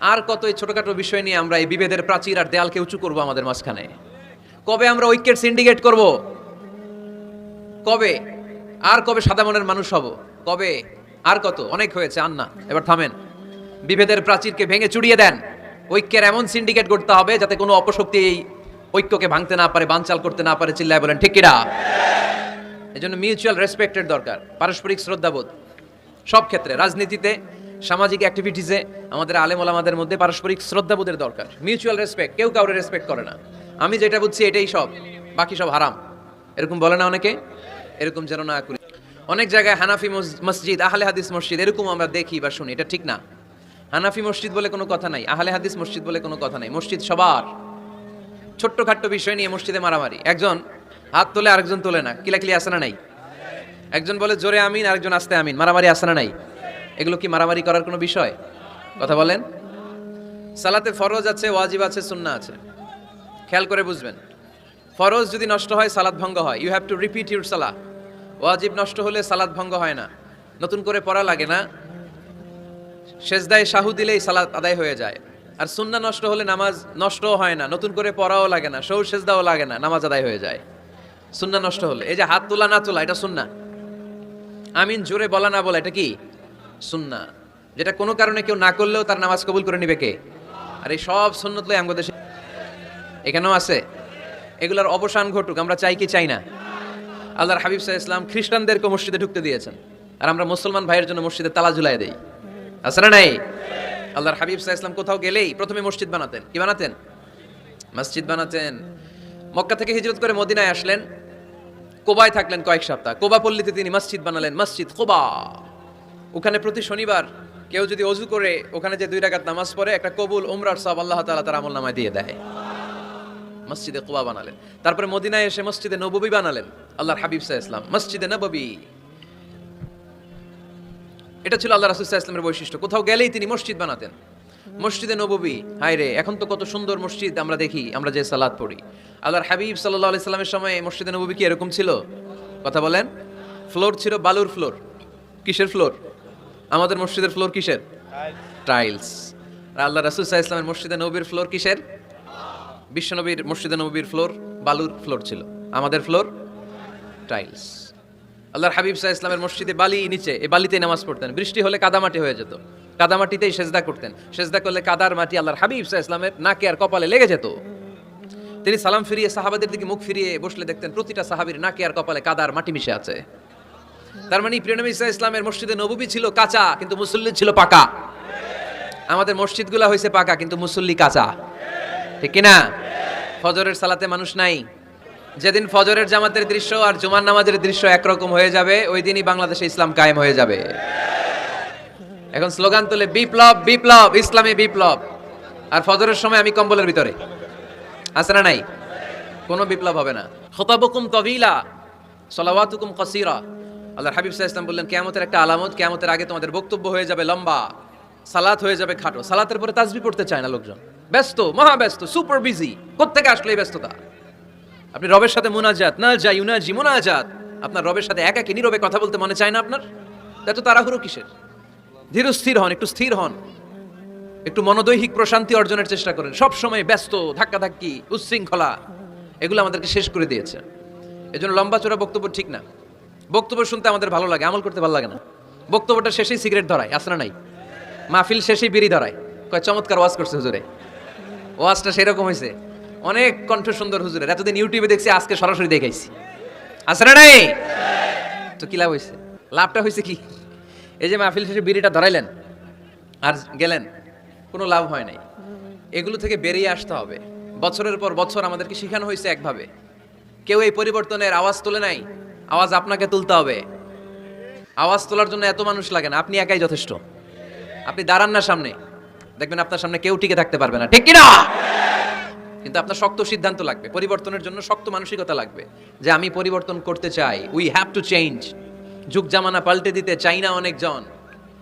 আর কত এই ছোটখাটো বিষয় নিয়ে আমরা এই বিভেদের প্রাচীর আর দেয়ালকে উঁচু করব আমাদের মাঝখানে? কবে আমরা ঐক্যের সিন্ডিকেট করব? কবে? আর কবে সাদা মনের মানুষ হব? কবে? আর কত? অনেক হয়েছে আর না এবার থামেন। বিভেদের প্রাচীরকে ভেঙে চুড়িয়ে দেন। ঐক্যের এমন সিন্ডিকেট করতে হবে যাতে কোনো অপশক্তি এই ঐক্যকে ভাঙতে না পারে, বানচাল করতে না পারে, চিল্লায় বলেন, ঠিক কিনা? এই জন্য মিউচুয়াল রেসপেক্টের দরকার, পারস্পরিক শ্রদ্ধাবোধ। সব ক্ষেত্রে, রাজনীতিতে সামাজিক অ্যাক্টিভিটিসে আমাদের আলেম ওলামাদের মধ্যে পারস্পরিক শ্রদ্ধাবোধের দরকার। মিউচুয়াল রেসপেক্ট কেউ কাউরে রেসপেক্ট করে না। আমি যেটা বুঝছি এটাই সব, বাকি সব হারাম। এরকম বলে না অনেকে? এরকম যেন না করি। অনেক জায়গায় হানাফি মসজিদ, আহলে হাদিস মসজিদ, এরকম আমরা দেখি বা শুনি, এটা ঠিক না। হানাফি মসজিদ বলে কোনো কথা নাই, আহলে হাদিস মসজিদ বলে কোনো কথা নাই, মসজিদ সবার। ছোট্টখাট্ট বিষয় নিয়ে মসজিদে মারামারি। একজন হাত তোলে, আরেকজন তোলে না। কিলাকিলি আসে না নাই? একজন বলে, জোরে আমিন, আরেকজন, আস্তে আমিন। মারামারি আসে না নাই? এগুলো কি মারামারি করার কোনো বিষয়? কথা বলেন। সালাতে ফরজ আছে, ওয়াজিব আছে সুন্না আছে। খেয়াল করে বুঝবেন। ফরজ যদি নষ্ট হয় সালাদ ভঙ্গ হয়। You have to repeat your সালা ওয়াজিব নষ্ট হলে সালাদ ভঙ্গ হয় না। নতুন করে পড়া লাগে না। সেজদায় শাহু দিলেই সালাদ আদায় হয়ে যায়। আর সুন্না নষ্ট হলে নামাজ নষ্টও হয় না। নতুন করে পড়াও লাগে না। সৌ সেজদাও লাগে না। নামাজ আদায় হয়ে যায়। সুন্না নষ্ট হলে। এই যে হাত তোলা, না তোলা, এটা সুন্না আমিন জোরে বলা, না বলা, এটা কি? সুন্না, যেটা কোনো কারণে কেউ না করলেও তার নামাজ কবুল করে নিবে কে? আর এই সব সুন্নত লই আমাদের এখানেও আছে। এগুলোর অবসান ঘটুক, আমরা চাই কি চাই না। আল্লাহর হাবিব সাহা ইসলাম খ্রিস্টানদেরকে মসজিদে ঢুকতে দিয়েছেন। আর আমরা মুসলমান ভাইয়ের জন্য মসজিদে তালা ঝুলাই দেই। আছে না নাই? আল্লাহর হাবিব সাহা ইসলাম কোথাও গেলেই প্রথমে মসজিদ বানাতেন। কি বানাতেন? মসজিদ বানাতেন। মক্কা থেকে হিজরত করে মদিনায় আসলেন। কোবায় থাকলেন কয়েক সপ্তাহ। কোবা পল্লীতে তিনি মসজিদ বানালেন, মসজিদ কোবা। ওখানে প্রতি শনিবার কেউ যদি অজু করে, ওখানে যে দুই রাকাত নামাজ পড়ে, একটা কবুল, উমরার সব আল্লাহ তালা তার আমল নামায় দিয়ে দেয়। মসজিদে কোবা বানালেন। তারপরে মদিনায় এসে মসজিদে নববী বানালেন, আল্লাহর হাবিব সাহা ইসলাম মসজিদে নববী। এটা ছিল আল্লাহ রাসুল ইসলামের বৈশিষ্ট্য। কোথাও গেলেই তিনি মসজিদ বানাতেন। মসজিদে নববী হায় রে এখন তো কত সুন্দর মসজিদ, আমরা দেখি, আমরা যে সালাদ পড়ি। আল্লাহর হাবিব সাল্লাহ আলি সাল্লামের সময় মসজিদে নববী কি এরকম ছিল? কথা বলেন। ফ্লোর ছিল বালুর ফ্লোর। কিসের ফ্লোর? আমাদের মসজিদের ফ্লোর কিসের? টাইলস আল্লাহ রাসুল সাহা ইসলামের মসজিদে নবীর ফ্লোর কিসের? বিশ্বনবীর মসজিদে নবীর ফ্লোর, বালুর ফ্লোর ছিল। আমাদের ফ্লোর টাইলস আল্লাহর হাবিব সাহা ইসলামের মসজিদে বালি নিচে, এই বালিতেই নামাজ পড়তেন। বৃষ্টি হলে কাদামাটি হয়ে যেত। কাদামাটিতেই সেজদা করতেন। সেজদা করলে কাদার মাটি আল্লাহর হাবিব সাহা ইসলামের নাকে আর কপালে লেগে যেত। তিনি সালাম ফিরিয়ে, সাহাবাদের দিকে মুখ ফিরিয়ে বসলে দেখতেন প্রতিটা সাহাবীর নাকে আর কপালে কাদার মাটি মিশে আছে। তার মানে প্রিয়নবী ইসা ইসলামের মসজিদে নববী ছিল কাঁচা, কিন্তু মুসল্লি ছিল পাকা। আমাদের মসজিদগুলো হয়েছে পাকা, কিন্তু মুসল্লি কাঁচা। ঠিক কিনা? ফজরের সালাতে মানুষ নাই। যেদিন ফজরের জামাতের দৃশ্য আর জুমার নামাজের দৃশ্য একরকম হয়ে যাবে, ওই দিনই বাংলাদেশে ইসলাম কায়েম হয়ে যাবে। এখন স্লোগান তুলে, বিপ্লব বিপ্লব, ইসলামী বিপ্লব। আর ফজরের সময় আমি কম্বলের ভিতরে। আছে না নাই? কোনো বিপ্লব হবে না। খতাবকুম তবিলা, সলাওয়াতুকুম কসিরা। আল্লাহ হাবিব সাহা ইসলাম বললেন, কেয়ামতের একটা আলামত, কেয়ামতের আগে তোমাদের বক্তব্য হয়ে যাবে লম্বা, সালাত হয়ে যাবে খাটো। সালাতের পরে তাজবি পড়তে চায় না লোকজন। ব্যস্ত মহা ব্যস্ত সুপার বিজি, কোত্থেকে আসলে এই ব্যস্ততা? আপনি রবের সাথে মুনাজাত না যাই ইউনাজি, মুনাজাত, আপনার রবের সাথে একা কি নীরবে কথা বলতে মনে চায় না আপনার? এত তাড়াহুড়ো কিসের? ধীর স্থির হন, একটু স্থির হন। একটু মনোদৈহিক প্রশান্তি অর্জনের চেষ্টা করেন। সব সময় ব্যস্ত, ধাক্কাধাক্কি, উচ্ছৃঙ্খলা, এগুলো আমাদেরকে শেষ করে দিয়েছে। এজন্য লম্বা চড়া বক্তব্য ঠিক না। বক্তব্য শুনতে আমাদের ভালো লাগে, আমল করতে ভালো লাগে না। বক্তব্যটা শেষেই সিগারেট ধরায় আসনা নাই? মাহফিল শেষেই বিড়ি ধরায়। কয় চমৎকার ওয়াজ করছে হুজুরে। ওয়াজটা সেরকম হয়েছে অনেক কণ্ঠ সুন্দর হুজুরের এতদিন ইউটিউবে দেখছি, আজকে সরাসরি দেখাইছি। আসনা নাই? তো কি লাভ হয়েছে লাভটা হয়েছে কি? এই যে মাহফিল শেষে বিড়িটা ধরাইলেন, আর গেলেন, কোনো লাভ হয় নাই। এগুলো থেকে বেরিয়ে আসতে হবে। বছরের পর বছর আমাদেরকে শেখানো হয়েছে একভাবে। কেউ এই পরিবর্তনের আওয়াজ তোলে নাই আওয়াজ আপনাকে তুলতে হবে। আওয়াজ তোলার জন্য এত মানুষ লাগে না, আপনি একাই যথেষ্ট। আপনি দাঁড়ান না সামনে। দেখবেন আপনার সামনে কেউ টিকে থাকতে পারবে না। ঠিক কিনা? কিন্তু আপনার শক্ত সিদ্ধান্ত লাগবে। পরিবর্তনের জন্য শক্ত মানসিকতা লাগবে যে আমি পরিবর্তন করতে চাই। উই হ্যাভ টু চেঞ্জ যুগ জামানা পাল্টে দিতে চাই না অনেকজন।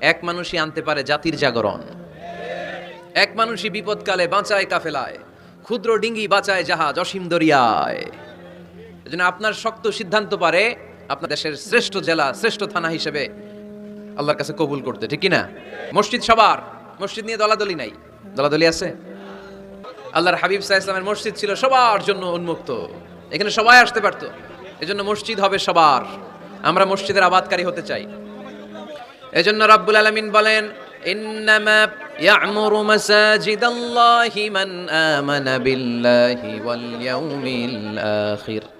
এক মানুষই আনতে পারে জাতির জাগরণ। এক মানুষই বিপদকালে বাঁচায় কাফেলায়। ক্ষুদ্র ডিঙ্গি বাঁচায় জাহাজ অসীম দরিয়ায়। এজন্য আপনার শক্ত সিদ্ধান্ত পারে আপনার দেশের শ্রেষ্ঠ জেলা, শ্রেষ্ঠ থানা হিসেবে আল্লাহর কাছে কবুল করতে, ঠিক না মসজিদ সবার, মসজিদ নিয়ে দলাদলি নাই। দলাদলি আছে? আল্লাহর হাবিব সাহা ইসলামের মসজিদ ছিল সবার জন্য উন্মুক্ত। এখানে সবাই আসতে পারতো। এজন্য মসজিদ হবে সবার। আমরা মসজিদের আবাদকারী হতে চাই। এজন্য রাব্বুল আলামিন বলেন, ইন্নামা ইয়ামুরু মাসাজিদাল্লাহি মান আমানা বিল্লাহি ওয়াল ইয়াউমিল আখির।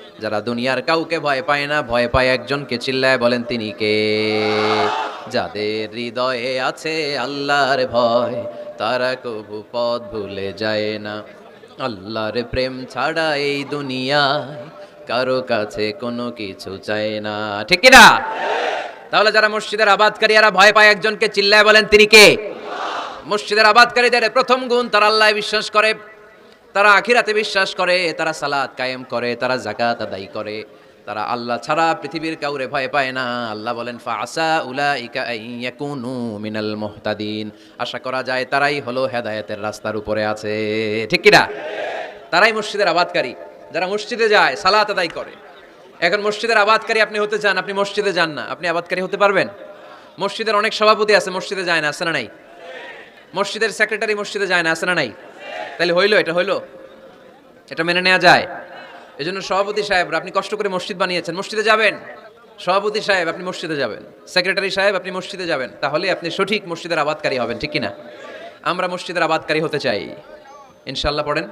যারা দুনিয়ার কাউকে ভয় পায় না, ভয় পায় একজনকে চিল্লায় বলেন, তিনি কে? যাদের হৃদয়ে আছে আল্লাহর ভয়, তারা কবু পথ ভুলে যায় না। আল্লাহর প্রেম ছাড়া এই দুনিয়ায় কারও কাছে কোনো কিছু চায় না। ঠিক না? তাহলে যারা মসজিদের আবাদকারী এরা ভয় পায় একজনকে চিল্লায় বলেন, তিনি কে? মসজিদের আবাদকারীদের প্রথম গুণ, তারা আল্লাহ বিশ্বাস করে। তারা আখিরাতে বিশ্বাস করে, তারা সালাত কায়েম করে, তারা জাকাত আদায় করে। তারা আল্লাহ ছাড়া পৃথিবীর কাউরে ভয় পায় না। আল্লাহ বলেন ফাসা উলাইকা ইয়াকুনু মিনাল মুহতাদিন। আশা করা যায় তারাই হলো হেদায়েতের রাস্তার উপরে আছে। ঠিক কি না তারাই মসজিদের আবাদকারী। যারা মসজিদে যায়, সালাত আদায় করে। এখন মসজিদের আবাদকারী আপনি হতে চান, আপনি মসজিদে যান না। আপনি আবাদকারী হতে পারবেন? মসজিদের অনেক সভাপতি আছে, মসজিদে যায় না, আছে না নাই? মসজিদের সেক্রেটারি মসজিদে যায় না, আছে না নাই? তাহলে হইল, এটা হইল। এটা মেনে নেওয়া যায়। এই জন্য সভাপতি সাহেব, আপনি কষ্ট করে মসজিদ বানিয়েছেন, মসজিদে যাবেন? সভাপতি সাহেব, আপনি মসজিদে যাবেন। সেক্রেটারি সাহেব, আপনি মসজিদে যাবেন। তাহলে আপনি সঠিক মসজিদের আবাদকারী হবেন, ঠিক কিনা? আমরা মসজিদের আবাদকারী হতে চাই। ইনশাল্লাহ পড়েন।